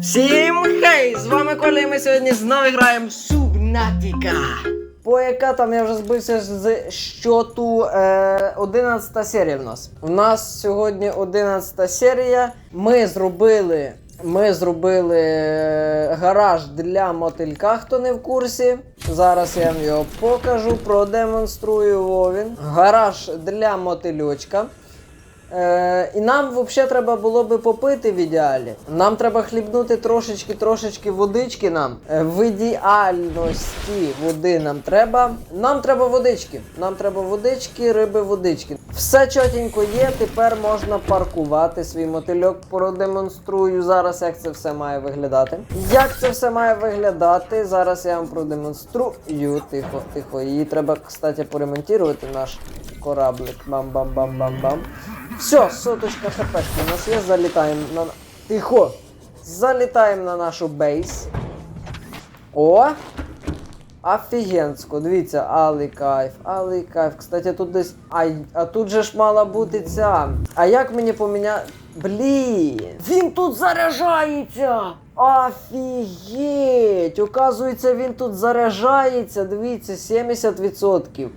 Всім хей! З вами Коля і ми сьогодні знову граємо Субнатіка. По яка там я вже збився з щоту е, 11 серія в нас. У нас сьогодні 11 серія. Ми зробили. Ми зробили е, гараж для мотилька, хто не в курсі. Зараз я вам його покажу, продемонструю він. Гараж для мотильочка. Е, і нам взагалі треба було би попити в ідеалі. Нам треба хлібнути трошечки, трошечки водички нам. Е, в ідеальності води нам треба. Нам треба водички. Нам треба водички, риби, водички. Все чотенько є. Тепер можна паркувати свій мотильок. Продемонструю зараз, як це все має виглядати. Як це все має виглядати? Зараз я вам продемонструю. Тихо, тихо. Її треба, кстати, поремонтувати наш кораблик. Бам-бам-бам-бам-бам. Все, соточка хпшки у нас є, залітаємо на. Тихо! Залітаємо на нашу бейс. О! Офігенсько, дивіться, алий кайф, алий кайф. Кстати, тут десь. Ай, а тут же ж мала бути ця. А як мені поміняти. Блін! Він тут заряджається! Офігеть! Оказується, він тут заряджається. Дивіться, 70%.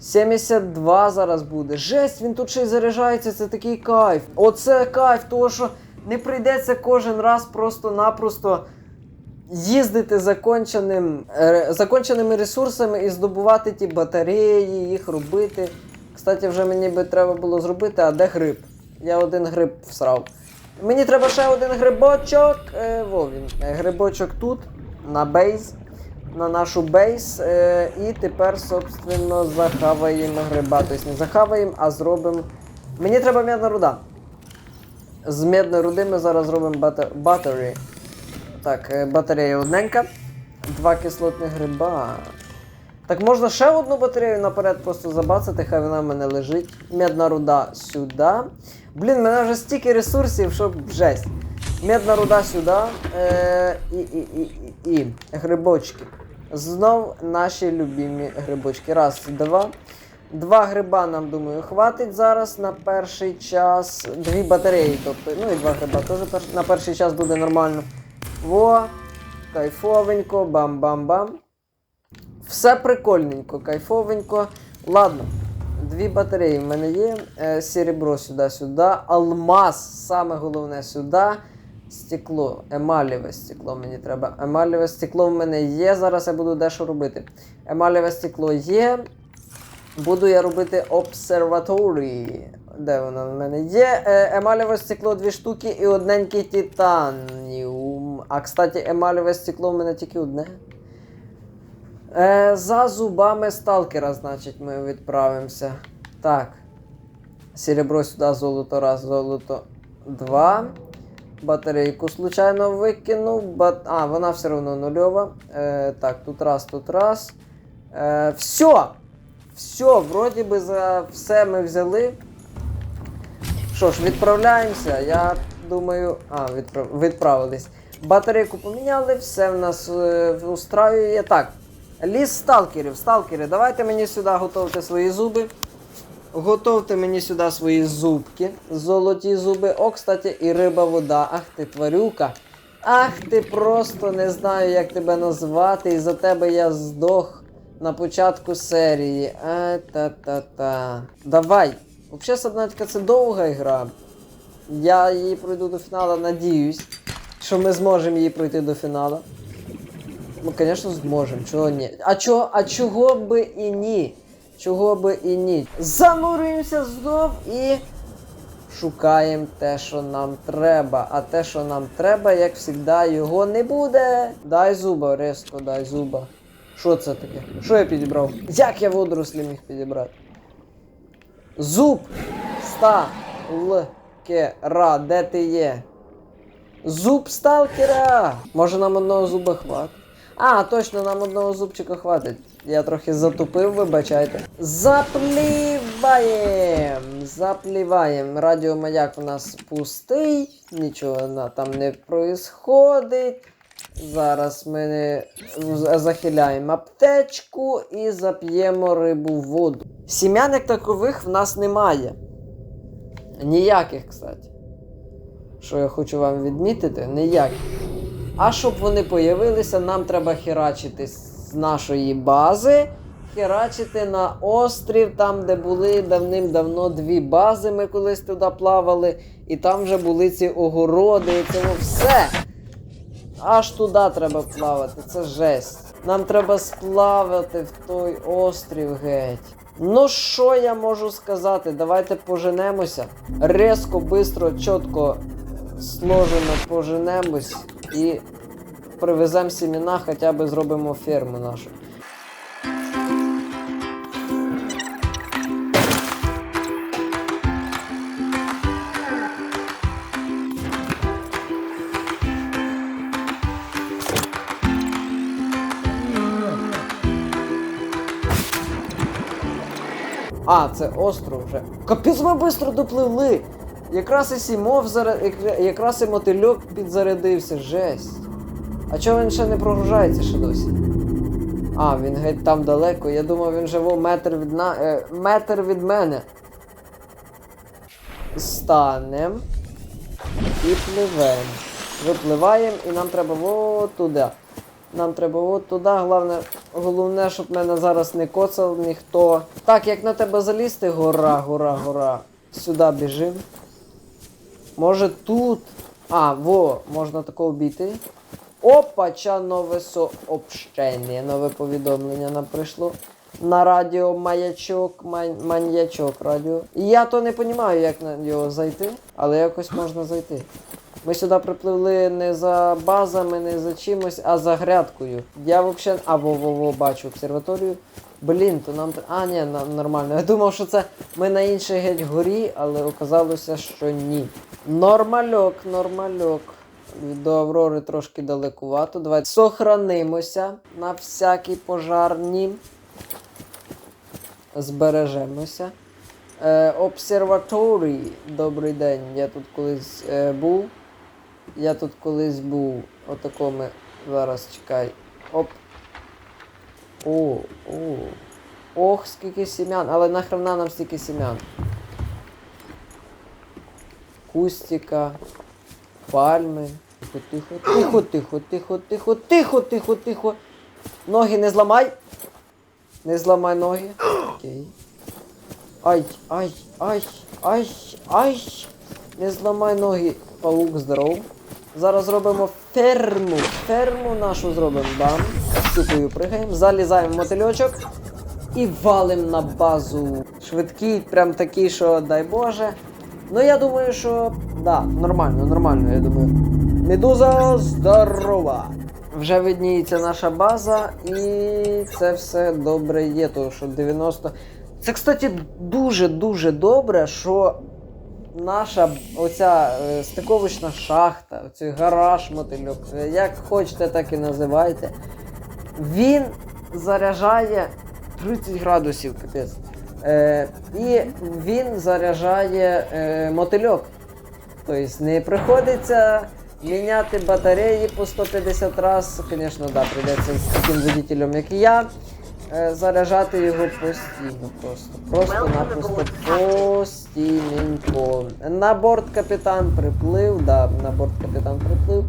72 зараз буде. Жесть, він тут ще й заряджається, це такий кайф. Оце кайф, того що не прийдеться кожен раз просто-напросто їздити законченим, е, законченими ресурсами і здобувати ті батареї, їх робити. Кстати, вже мені би треба було зробити, а де гриб? Я один гриб всрав. Мені треба ще один грибочок. Е, во він. Е, Грибочок тут, на бейз на нашу бейс. Е, і тепер, собственно, захаваємо гриба. Тобто не захаваємо, а зробимо. Мені треба медна руда. З медної руди ми зараз зробимо батареї. Так, е, батарея одненька. Два кислотних гриба. Так можна ще одну батарею наперед просто забацати, хай вона в мене лежить. Медна руда сюди. Блін, мене вже стільки ресурсів, що жесть. Медна руда сюди. Е, і, і, і, і, грибочки. Знов наші любимі грибочки. Раз, два. Два гриба нам, думаю, хватить зараз на перший час. Дві батареї, тобто, ну і два гриба теж на перший час буде нормально. Во, кайфовенько, бам-бам-бам. Все прикольненько, кайфовенько. Ладно, дві батареї в мене є. Е, серебро сюди-сюди. Алмаз, саме головне сюди. Стекло, емаліве стекло мені треба. Емаліве стекло в мене є. Зараз я буду дещо робити. Емаліве стекло є. Буду я робити обсерваторії. Де воно в мене є? Е, емаліве стекло дві штуки і одненький титаніум. А кстати, емаліве стекло в мене тільки одне. Е, за зубами сталкера, значить, ми відправимося. Так. Серебро сюди, золото раз, золото два. Батарейку случайно викинув. Бат... А, вона все одно нульова. Е, так, тут раз, тут раз. Е, все! Все, вроді би за все ми взяли. Що ж, відправляємося. Я думаю. А, відправ... відправились. Батарейку поміняли, все в нас е, устраює. Так. Ліс сталкерів. Сталкери, давайте мені сюди готовте свої зуби. Готовте мені сюди свої зубки, золоті зуби. О, кстати, і риба вода. Ах ти тварюка. Ах ти просто не знаю, як тебе назвати. І за тебе я здох на початку серії. А, та-та-та. Давай. Взагалі, Сабнатика це довга гра. Я її пройду до фіналу, надіюсь, що ми зможемо її пройти до фіналу. Ну, звісно, зможемо, чого ні. А чого, а чого би і ні? Чого би і ні? Занурюємося знов і шукаємо те, що нам треба. А те, що нам треба, як завжди, його не буде. Дай зуба, резко, дай зуба. Що це таке? Що я підібрав? Як я водорослі міг підібрати? Зуб сталкера, де ти є? Зуб сталкера! Може нам одного зуба хватить? А, точно, нам одного зубчика хватить. Я трохи затупив, вибачайте. Запліваєм! Запліваєм. Радіомаяк у нас пустий, нічого там не происходить. Зараз ми не- захиляємо аптечку і зап'ємо рибу в воду. Сім'ян як такових в нас немає. Ніяких, кстати. Що я хочу вам відмітити, ніяких. А щоб вони появилися, нам треба херачити з нашої бази. Херачити на острів, там, де були давним-давно дві бази, ми колись туди плавали, і там вже були ці огороди, і це все. Аж туди треба плавати, це жесть. Нам треба сплавати в той острів геть. Ну, що я можу сказати? Давайте поженемося. Резко, бистро, чітко, сложено поженемось і привеземо сімена, хоча б зробимо ферму нашу. А, це остров вже. Капець ми швидко допливли. Якраз і сімов зара... якраз і мотильок підзарядився, жесть. А чого він ще не прогружається ще досі? А, він геть там далеко. Я думав, він живе метр від на... е, метр від мене. Станем і пливем. Випливаємо і нам треба от туди. Нам треба от туди. Головне, головне, щоб мене зараз не коцав ніхто. Так, як на тебе залізти, гора, гора, гора. Сюди біжим. Може тут. А, во, можна тако обійти. Опа, ча нове сообщення, нове повідомлення нам прийшло. На радіо маячок, мань, маньячок радіо. І я то не розумію, як на нього зайти, але якось можна зайти. Ми сюди припливли не за базами, не за чимось, а за грядкою. Я взагалі. А, во-во-во, бачу обсерваторію. Блін, то нам. А, ні, нормально. Я думав, що це ми на іншій геть горі, але оказалося, що ні. Нормальок, нормальок. До Аврори трошки далекувато. Давайте сохранимося на всякий пожарні. Збережемося. Е. Добрий день. Я тут колись е, був. Я тут колись був. Отако ми. Зараз чекай. Оп. О, о. Ох, скільки сім'ян. Але нахрена нам стільки сім'ян. Кустика, пальми. Тихо, тихо, тихо, тихо, тихо, тихо, тихо, тихо. Ноги не зламай. Не зламай ноги. Окей. Ай, ай, ай, ай, ай. Не зламай ноги. Паук здоров. Зараз зробимо ферму. Ферму нашу зробимо. Бам. Ступою пригаємо. Залізаємо в мотильочок. І валим на базу. Швидкий, прям такий, що дай Боже. Ну я думаю, що да, нормально, нормально, я думаю. Медуза здорова. Вже видніється наша база, і це все добре є, тому що 90. Це, кстати, дуже-дуже добре, що наша оця е, стиковочна шахта, оцей гараж мотильок, е, як хочете, так і називайте. Він заряджає 30 градусів, капець. Е, і він заряджає е, мотильок. Тобто не приходиться міняти батареї по 150 разів. Звісно, да, прийдеться з таким водителем, як і я. е, Заряджати його постійно просто. Просто-напросто постійненько. На борт капітан приплив, да, на борт капітан приплив.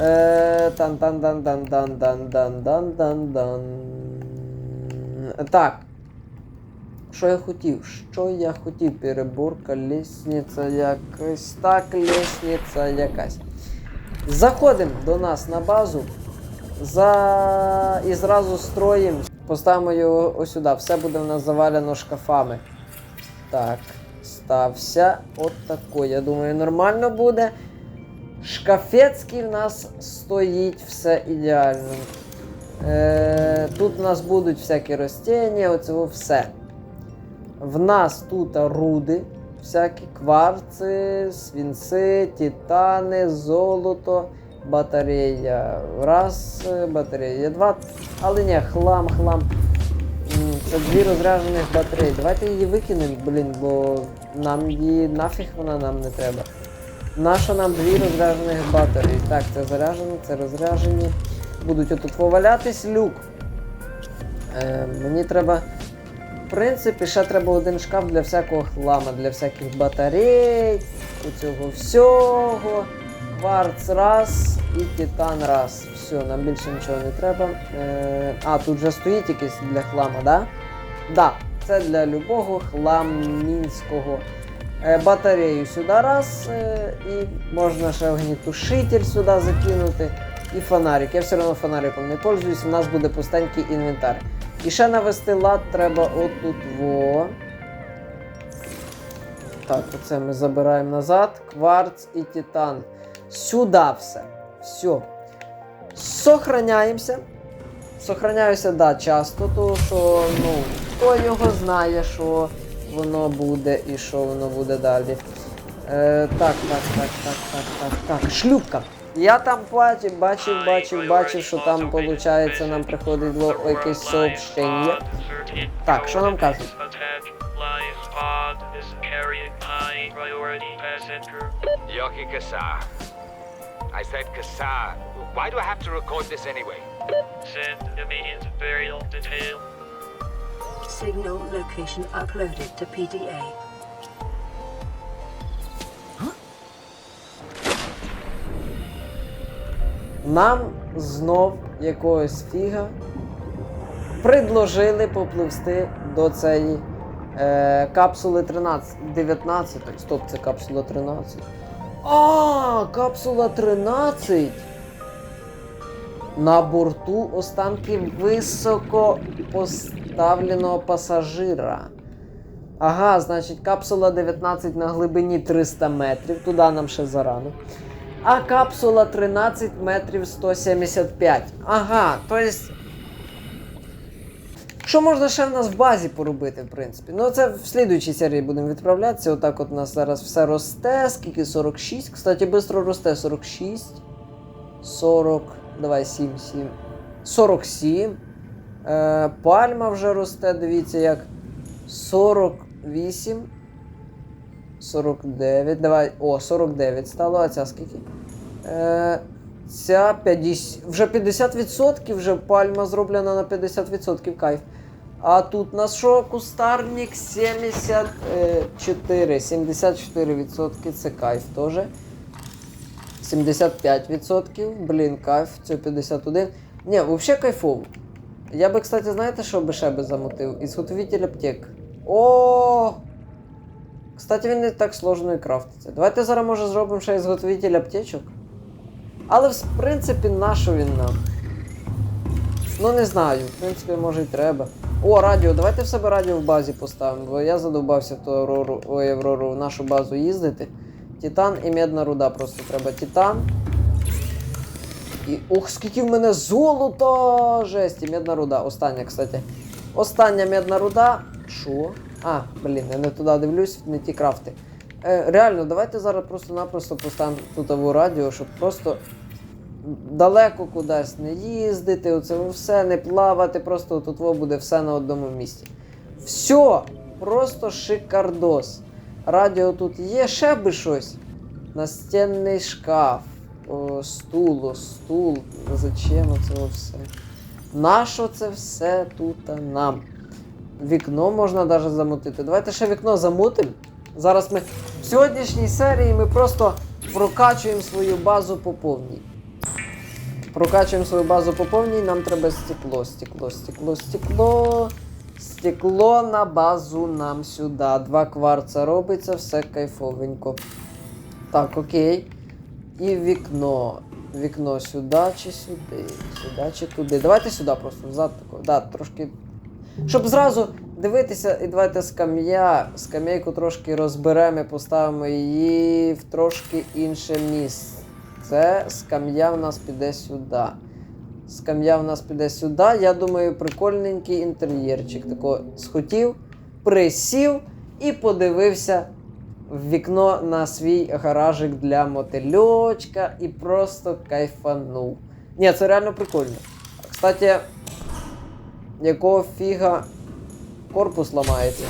Е, тан тан дан дан дан дан дан дан дан дан Так. Що я хотів? Що я хотів? Переборка, лісниця якась. Так, лісниця якась. Заходимо до нас на базу. За... І зразу строїмо. Поставимо його ось сюди. Все буде в нас завалено шкафами. Так, стався. От тако. Я думаю, нормально буде. Шкафецький в нас стоїть все ідеально. Е, тут у нас будуть всякі ростіння, оцього все. В нас тут руди, всякі кварци, свінци, титани, золото, батарея. Раз, батарея два. Але ні, хлам, хлам. Це дві розряджених батареї. Давайте її викинемо, блін, бо нам її нафіг вона нам не треба. Наша нам дві розряджених батареї. Так, це заряджено, це розряджені. Будуть отут валятись люк. Е, мені треба. В принципі, ще треба один шкаф для всякого хлама, для всяких батарей, у цього всього. кварц раз і титан раз. Все, нам більше нічого не треба. Е, а, тут вже стоїть якийсь для хлама, да? Да, це для любого хламінського. Е, батарею сюди раз, е, і можна ще огнітушитель сюди закинути. І фонарик. Я все одно фонариком не пользуюсь, у нас буде пустенький інвентар. І ще навести лад треба отут во. Так, оце ми забираємо назад. Кварц і титан. Сюди все. Все. Сохраняємося. Сохраняюся, да, часто, тому що ну, хто його знає, що воно буде і що воно буде далі. Е, так, так, так, так, так, так, так. Шлюпка. Я там бачив, бачив, бачив, бачив, що там, виходить, нам приходить во- якесь сообщення. Так, що нам кажуть? Yoki Kassar. I said Kassar. Why do I have to record this anyway? Send immediate burial detail. Signal location uploaded to PDA. Нам знов якогось фіга предложили попливсти до цієї е, капсули 13, 19. Стоп, це капсула 13. А, капсула 13. На борту останки високо поставленого пасажира. Ага, значить, капсула 19 на глибині 300 метрів. Туди нам ще зарано. А капсула 13 метрів 175. Ага, то есть. Що можна ще в нас в базі поробити, в принципі? Ну, це в слідуючій серії будемо відправлятися. Отак от у нас зараз все росте. Скільки 46. Кстати, швидко росте 46. 40. Давай 7, 7. 47. Е, пальма вже росте, дивіться, як 48. 49. Давай. О, 49 стало, а ця скільки? Е, ця 50. Вже 50%, вже пальма зроблена на 50% кайф. А тут на що кустарник 74. 74% це кайф теж. 75%. Блін, кайф, це 51. Ні, взагалі кайфово. Я би, кстати, знаєте, що би ще би замотив? Ізготовитель аптек. О! Кстати, він не так сложно і крафтиться. Давайте зараз може зробимо ще ізготовитель аптечок. Але в принципі, на що він нам? Ну не знаю, в принципі, може й треба. О, радіо, давайте в себе радіо в базі поставимо, бо я задовбався в ту Аврору в нашу базу їздити. Титан і медна руда просто треба. Титан. І. Ух, скільки в мене золота! Жесть, і медна руда. Остання, кстати. Остання медна руда. Що? А, блін, я не туди дивлюсь, не ті крафти. Е, реально, давайте зараз просто-напросто поставимо тут аву радіо, щоб просто далеко кудись не їздити, оце все, не плавати, просто тут буде все на одному місці. Все! Просто шикардос. Радіо тут є, ще би щось. Настінний шкаф. О, стул, о, стул. Зачем оце все? Нащо це все тут нам? Вікно можна навіть замутити. Давайте ще вікно замутимо. Зараз ми в сьогоднішній серії ми просто прокачуємо свою базу по повній. Прокачуємо свою базу по повній, нам треба стекло, стекло, стекло, стекло. Стекло на базу нам сюди. Два кварца робиться, все кайфовенько. Так, окей. І вікно. Вікно сюди чи сюди. Сюди чи туди. Давайте сюди просто взад тако. Да, трошки. Щоб зразу дивитися, і давайте скам'я. Скам'яйку трошки розберемо і поставимо її в трошки інше місце. Це скам'я в нас піде сюди. Скам'я в нас піде сюди. Я думаю, прикольненький інтер'єрчик. Тако схотів, присів і подивився в вікно на свій гаражик для мотильочка і просто кайфанув. Ні, це реально прикольно. Кстати, якого фіга корпус ламається.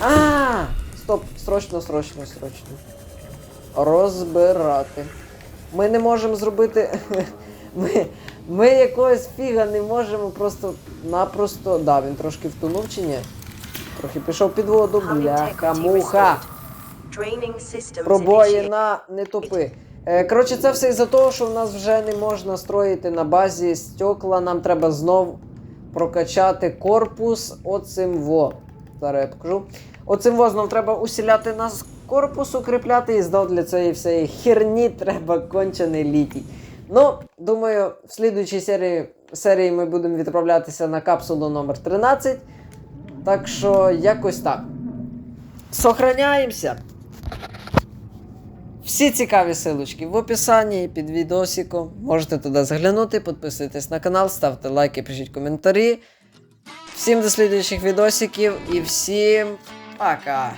А! Стоп! Срочно, срочно, срочно. Розбирати. Ми не можемо зробити. Ми, ми якогось фіга не можемо просто-напросто. Да, він трошки втонув чи ні? Трохи пішов під воду, бляха, муха. Initiated. Пробоїна, не топи. Е, коротше, це все із-за того, що в нас вже не можна строїти на базі стекла. Нам треба знов прокачати корпус оцим во. Зараз я покажу. Оцим во знов треба усіляти нас корпус, укріпляти, і знов для цієї всієї херні треба кончений літій. Ну, думаю, в слідуючій серії, серії ми будемо відправлятися на капсулу номер 13. Так що якось так. Сохраняємося. Всі цікаві силочки в описанні під відосиком. Можете туди заглянути, підписуйтесь на канал, ставте лайки, пишіть коментарі. Всім до слідуючих відосиків і всім пока!